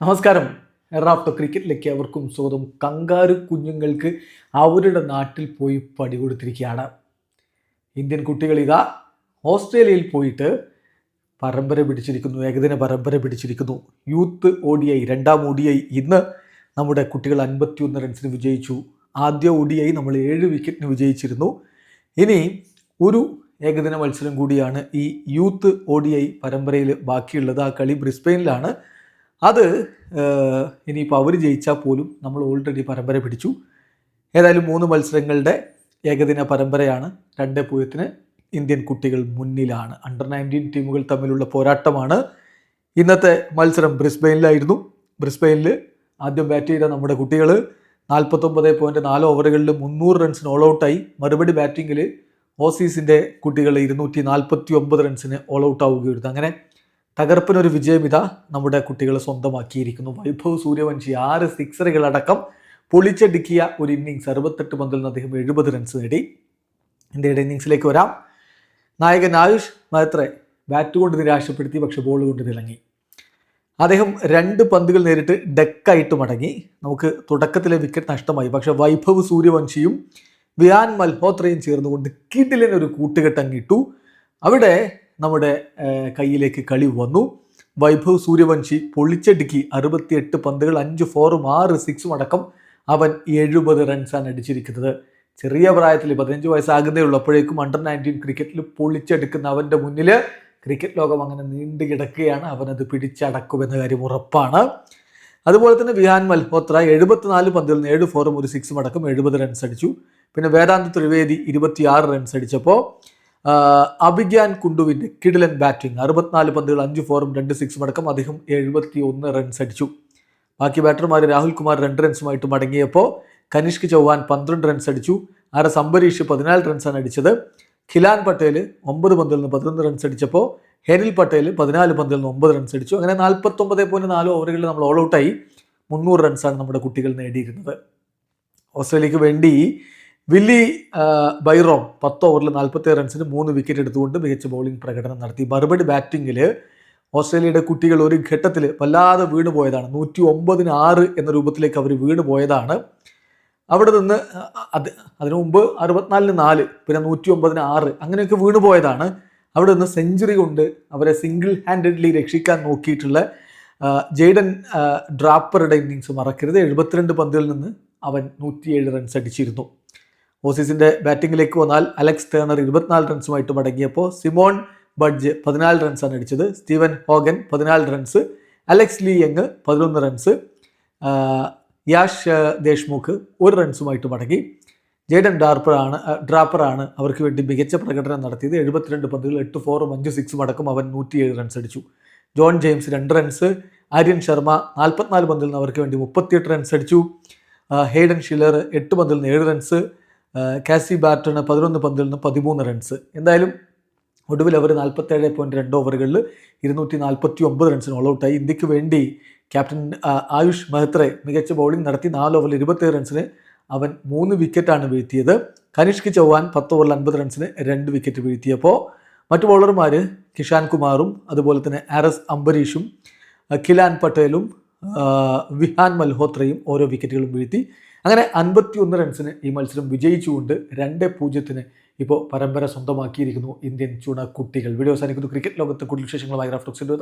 നമസ്കാരം. എറണാകുളത്ത് ക്രിക്കറ്റിലേക്ക് അവർക്കും സ്വന്തം കങ്കാരു കുഞ്ഞുങ്ങൾക്ക് അവരുടെ നാട്ടിൽ പോയി പടി കൊടുത്തിരിക്കുകയാണ്. ഇന്ത്യൻ കുട്ടികൾ ഇതാ ഓസ്ട്രേലിയയിൽ പോയിട്ട് പരമ്പര പിടിച്ചിരിക്കുന്നു ഏകദിന പരമ്പര പിടിച്ചിരിക്കുന്നു. യൂത്ത് ഒ ഡി ഐ രണ്ടാം ഒ ഡി ഐ ഇന്ന് നമ്മുടെ കുട്ടികൾ അൻപത്തിയൊന്ന് റൺസിന് വിജയിച്ചു. ആദ്യ ഒ ഡി ഐ നമ്മൾ ഏഴ് വിക്കറ്റിന് വിജയിച്ചിരുന്നു. ഇനി ഒരു ഏകദിന മത്സരം കൂടിയാണ് ഈ യൂത്ത് ഒ ഡി ഐ പരമ്പരയിൽ ബാക്കിയുള്ളത്. ആ കളി ബ്രിസ്ബെയിനിലാണ്. അത് ഇനിയിപ്പോൾ അവർ ജയിച്ചാൽ പോലും നമ്മൾ ഓൾറെഡി പരമ്പര പിടിച്ചു. ഏതായാലും മൂന്ന് മത്സരങ്ങളുടെ ഏകദിന പരമ്പരയാണ്. രണ്ട് പൂജ്യത്തിന് ഇന്ത്യൻ കുട്ടികൾ മുന്നിലാണ്. അണ്ടർ നയന്റീൻ ടീമുകൾ തമ്മിലുള്ള പോരാട്ടമാണ്. ഇന്നത്തെ മത്സരം ബ്രിസ്ബെയിനിലായിരുന്നു. ബ്രിസ്ബെയിനിൽ ആദ്യം ബാറ്റ് ചെയ്ത നമ്മുടെ കുട്ടികൾ നാൽപ്പത്തൊമ്പത് പോയിന്റ് നാല് ഓവറുകളിൽ മുന്നൂറ് റൺസിന് ഓൾ ഔട്ടായി മറുപടി ബാറ്റിങ്ങിൽ ഓസീസിന്റെ കുട്ടികൾ ഇരുന്നൂറ്റി നാൽപ്പത്തി ഒമ്പത് റൺസിന് ഓൾ ഔട്ട് ആവുകയായിരുന്നു. അങ്ങനെ തകർപ്പനൊരു വിജയമിത നമ്മുടെ കുട്ടികൾ സ്വന്തമാക്കിയിരിക്കുന്നു. വൈഭവ് സൂര്യവംശി ആറ് സിക്സറുകളടക്കം പൊളിച്ചടുക്കിയ ഒരു ഇന്നിങ്സ് അറുപത്തെട്ട് പന്തിൽ നിന്ന് അദ്ദേഹം എഴുപത് റൺസ് നേടി. ഇന്ത്യയുടെ ഇന്നിങ്സിലേക്ക് വരാം. നായകൻ ആയുഷ് മഹത്രെ ബാറ്റ് കൊണ്ട് നിരാശപ്പെടുത്തി പക്ഷെ ബോൾ കൊണ്ട് തിളങ്ങി അദ്ദേഹം രണ്ട് പന്തുകൾ നേരിട്ട് ഡെക്കായിട്ട് മടങ്ങി. നമുക്ക് തുടക്കത്തിലെ വിക്കറ്റ് നഷ്ടമായി. പക്ഷെ വൈഭവ് സൂര്യവംശിയും വിയാൻ മൽഹോത്രയും ചേർന്നുകൊണ്ട് കിഡിലിനൊരു കൂട്ടുകെട്ടങ്ങിട്ടു അവിടെ നമ്മുടെ കയ്യിലേക്ക് കളി വന്നു. വൈഭവ് സൂര്യവംശി പൊളിച്ചടുക്കി അറുപത്തിയെട്ട് പന്തുകൾ അഞ്ച് ഫോറും ആറ് സിക്സും അടക്കം അവൻ എഴുപത് റൺസാണ് അടിച്ചിരിക്കുന്നത്. ചെറിയ പ്രായത്തിൽ പതിനഞ്ച് വയസ്സാകുന്നേ ഉള്ളപ്പോഴേക്കും അണ്ടർ നയന്റീൻ ക്രിക്കറ്റിൽ പൊളിച്ചെടുക്കുന്ന അവന്റെ മുന്നിൽ ക്രിക്കറ്റ് ലോകം അങ്ങനെ നീണ്ടു കിടക്കുകയാണ്. അവനത് പിടിച്ചടക്കുമെന്ന കാര്യം ഉറപ്പാണ്. അതുപോലെ തന്നെ വിഹാൻ മൽഹോത്ര എഴുപത്തിനാല് പന്തിൽ നിന്ന് ഏഴ് ഫോറും ഒരു സിക്സും അടക്കം എഴുപത് റൺസ് അടിച്ചു. പിന്നെ വേദാന്ത് ത്രിവേദി ഇരുപത്തിയാറ് റൺസ് അടിച്ചപ്പോൾ അഭിഗ്യാൻ കുണ്ടുവിന്റെ കിടിലൻ ബാറ്റിംഗ്. അറുപത്തിനാല് പന്തുകൾ അഞ്ച് ഫോറും രണ്ട് സിക്സും അടക്കം അദ്ദേഹം എഴുപത്തി ഒന്ന് റൺസ് അടിച്ചു. ബാക്കി ബാറ്റർമാർ രാഹുൽ കുമാർ രണ്ട് റൺസുമായിട്ട് മടങ്ങിയപ്പോൾ കനിഷ്ക് ചൗഹാൻ പന്ത്രണ്ട് റൺസ് അടിച്ചു. ആർ എസ് അംബരീഷ് പതിനാല് റൺസാണ് അടിച്ചത്. ഖിലാൻ പട്ടേൽ ഒമ്പത് പന്തിൽ നിന്ന് പതിനൊന്ന് റൺസ് അടിച്ചപ്പോൾ ഹെനിൽ പട്ടേൽ പതിനാല് പന്തിൽ നിന്ന് ഒമ്പത് റൺസ് അടിച്ചു. അങ്ങനെ നാൽപ്പത്തൊമ്പത് പോയിന്റ് നാല് ഓവറുകളിൽ നമ്മൾ ഓൾ ഔട്ടായി മുന്നൂറ് റൺസാണ് നമ്മുടെ കുട്ടികൾ നേടിയിരുന്നത്. ഓസ്ട്രേലിയക്ക് വേണ്ടി വില്ലി ബൈറോം പത്ത് ഓവറിൽ നാൽപ്പത്തി റൺസിന് മൂന്ന് വിക്കറ്റ് എടുത്തുകൊണ്ട് മികച്ച ബൗളിംഗ് പ്രകടനം നടത്തി. മറുപടി ബാറ്റിങ്ങിൽ ഓസ്ട്രേലിയയുടെ കുട്ടികൾ ഒരു ഘട്ടത്തിൽ വല്ലാതെ വീണ് പോയതാണ്. നൂറ്റി ഒമ്പതിന് ആറ് എന്ന രൂപത്തിലേക്ക് അവർ വീണ് പോയതാണ്. അവിടെ നിന്ന് അത് അതിനു മുമ്പ് അറുപത്തിനാലിന് നാല് പിന്നെ നൂറ്റി ഒമ്പതിന് ആറ് അങ്ങനെയൊക്കെ വീണ് പോയതാണ്. അവിടെ നിന്ന് സെഞ്ചുറി കൊണ്ട് അവരെ സിംഗിൾ ഹാൻഡഡ്ലി രക്ഷിക്കാൻ നോക്കിയിട്ടുള്ള ജെയ്ഡൻ ഡ്രാപ്പറുടെ ഇന്നിങ്സ് മറക്കരുത്. എഴുപത്തിരണ്ട് പന്തിൽ നിന്ന് അവൻ നൂറ്റിയേഴ് റൺസ് അടിച്ചിരുന്നു. ഓസീസിന്റെ ബാറ്റിംഗിലേക്ക് വന്നാൽ അലക്സ് ടേണർ ഇരുപത്തിനാല് റൺസുമായിട്ട് മടങ്ങിയപ്പോൾ സിമോൺ ബഡ്ജ് പതിനാല് റൺസാണ് അടിച്ചത്. സ്റ്റീവൻ ഹോഗൻ പതിനാല് റൺസ്. അലക്സ് ലീ യങ് പതിനൊന്ന് റൺസ്. യാഷ് ദേശ്മുഖ് ഒരു റൺസുമായിട്ട് മടങ്ങി. ജെയ്ഡൻ ഡാർപ്പറാണ് ഡ്രാപ്പറാണ് അവർക്ക് വേണ്ടി മികച്ച പ്രകടനം നടത്തിയത്. എഴുപത്തിരണ്ട് പന്തുകൾ എട്ട് ഫോറും അഞ്ച് സിക്സും അടക്കം അവൻ നൂറ്റിയേഴ് റൺസ് അടിച്ചു. ജോൺ ജെയിംസ് രണ്ട് റൺസ്. ആര്യൻ ശർമ്മ നാൽപ്പത്തിനാല് പന്തിൽ നിന്ന് അവർക്ക് വേണ്ടി മുപ്പത്തിയെട്ട് റൺസ് അടിച്ചു. ഹെയ്ഡൻ ഷില്ലർ എട്ട് പന്തിൽ നിന്ന് ഏഴ് റൺസ്. കാസി ബാറ്റണ് പതിനൊന്ന് പന്തിൽ നിന്ന് പതിമൂന്ന് റൺസ് എന്തായാലും ഒടുവിൽ അവർ നാൽപ്പത്തേഴ് പോയിന്റ് രണ്ട് ഓവറുകളിൽ ഇരുന്നൂറ്റി നാൽപ്പത്തി ഒമ്പത് റൺസിന് ഓൾ ഔട്ടായി ഇന്ത്യയ്ക്ക് വേണ്ടി ക്യാപ്റ്റൻ ആയുഷ് മെഹ്ത്രെ മികച്ച ബൗളിംഗ് നടത്തി നാല് ഓവറിൽ ഇരുപത്തേഴ് റൺസിന് അവൻ മൂന്ന് വിക്കറ്റാണ് വീഴ്ത്തിയത്. കനിഷ്ക് ചൗഹാൻ പത്ത് ഓവറിൽ അൻപത് റൺസിന് രണ്ട് വിക്കറ്റ് വീഴ്ത്തിയപ്പോൾ മറ്റു ബൗളർമാർ കിഷാൻ കുമാറും അതുപോലെ തന്നെ ആരസ് അംബരീഷും കിലാൻ പട്ടേലും വിഹാൻ മൽഹോത്രയും ഓരോ വിക്കറ്റുകളും വീഴ്ത്തി. അങ്ങനെ അൻപത്തിയൊന്ന് റൺസിന് ഈ മത്സരം വിജയിച്ചുകൊണ്ട് രണ്ട് പൂജ്യത്തിന് ഇപ്പോൾ പരമ്പര സ്വന്തമാക്കിയിരിക്കുന്നു ഇന്ത്യൻ ചുണക്കുട്ടികൾ വീഡിയോ അവസാനിക്കുന്നു. ക്രിക്കറ്റ് ലോകത്ത് കൂടുതൽ വിശേഷങ്ങളുമായി റാഫ്റ്റോക്സിന്റെ